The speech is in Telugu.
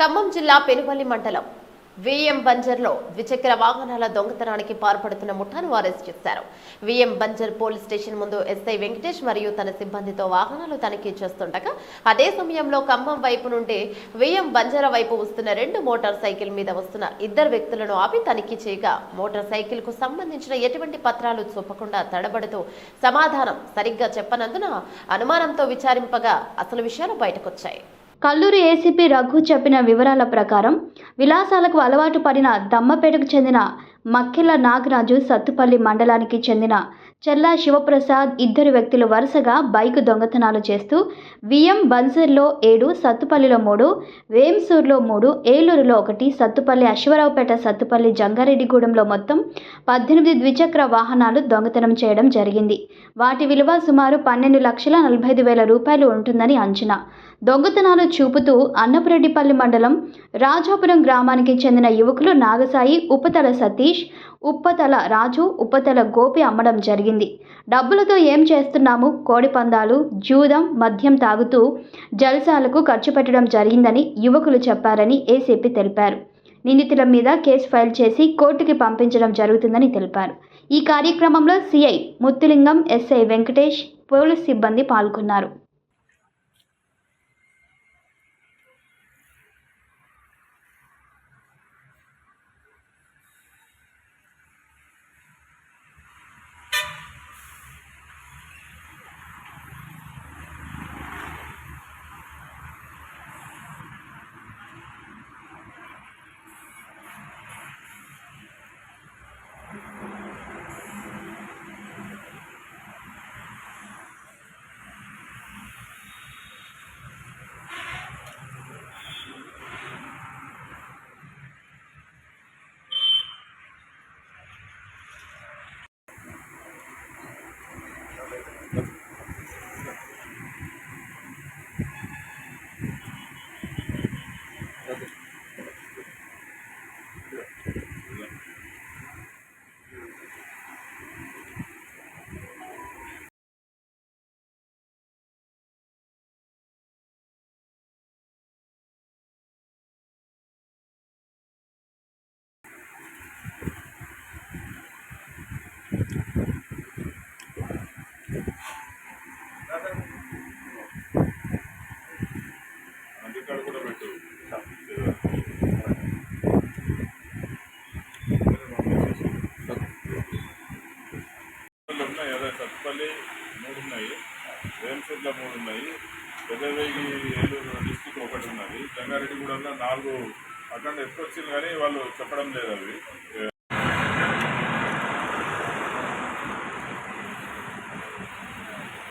ఖమ్మం జిల్లా పెనుపల్లి మండలం విఎం బంజర్లో ద్విచక్ర వాహనాల దొంగతనానికి పాల్పడుతున్న ముఠాను అరెస్ట్ చేశారు. విఎం బంజర్ పోలీస్ స్టేషన్ ముందు ఎస్ఐ వెంకటేష్ మరియు తన సిబ్బందితో వాహనాలు తనిఖీ చేస్తుండగా అదే సమయంలో ఖమ్మం వైపు నుండి విఎం బంజర వైపు వస్తున్న రెండు మోటార్ సైకిల్ మీద వస్తున్న ఇద్దరు వ్యక్తులను ఆపి తనిఖీ చేయగా మోటార్ సైకిల్కు సంబంధించిన ఎటువంటి పత్రాలు చూపకుండా తడబడుతూ సమాధానం సరిగ్గా చెప్పనందున అనుమానంతో విచారింపగా అసలు విషయాలు బయటకొచ్చాయి. కల్లూరు ఏసీపీ రఘు చెప్పిన వివరాల ప్రకారం విలాసాలకు అలవాటు పడిన దమ్మపేటకు చెందిన మక్కెల నాగరాజు సత్తుపల్లి మండలానికి చెందిన చెల్లా శివప్రసాద్ ఇద్దరు వ్యక్తులు వరుసగా బైక్ దొంగతనాలు చేస్తూ విఎం బన్సర్లో ఏడు సత్తుపల్లిలో మూడు వేంసూర్లో మూడు ఏలూరులో ఒకటి సత్తుపల్లి అశ్వరావుపేట సత్తుపల్లి జంగారెడ్డిగూడెంలో మొత్తం పద్దెనిమిది ద్విచక్ర వాహనాలు దొంగతనం చేయడం జరిగింది. వాటి విలువ సుమారు పన్నెండు లక్షల నలభై ఐదు వేల రూపాయలు ఉంటుందని అంచనా. దొంగతనాలు చూపుతూ అన్నపురెడ్డిపల్లి మండలం రాజాపురం గ్రామానికి చెందిన యువకులు నాగసాయి ఉపతల సతీష్ ఉప్పతల రాజు ఉప్పతల గోపి అమ్మడం జరిగింది. డబ్బులతో ఏం చేస్తున్నాము? కోడి పందాలు జూదం మద్యం తాగుతూ జల్సాలకు ఖర్చు పెట్టడం జరిగిందని యువకులు చెప్పారని ఏసీపీ తెలిపారు. నిందితుల మీద కేసు ఫైల్ చేసి కోర్టుకి పంపించడం జరుగుతుందని తెలిపారు. ఈ కార్యక్రమంలో CI Muthulingam SI Venkatesh police సిబ్బంది పాల్గొన్నారు. ఉన్నాయి. అదే సత్పల్లి మూడు ఉన్నాయి. వేమసూర్లో మూడు ఉన్నాయి. పెద్దవేగి ఏలూరు డిస్టిక్ ఒకటి ఉన్నది. జంగారెడ్డిగూడెంలో నాలుగు అక్కడ ఎత్తుకొచ్చింది కానీ వాళ్ళు చెప్పడం లేదు అవి.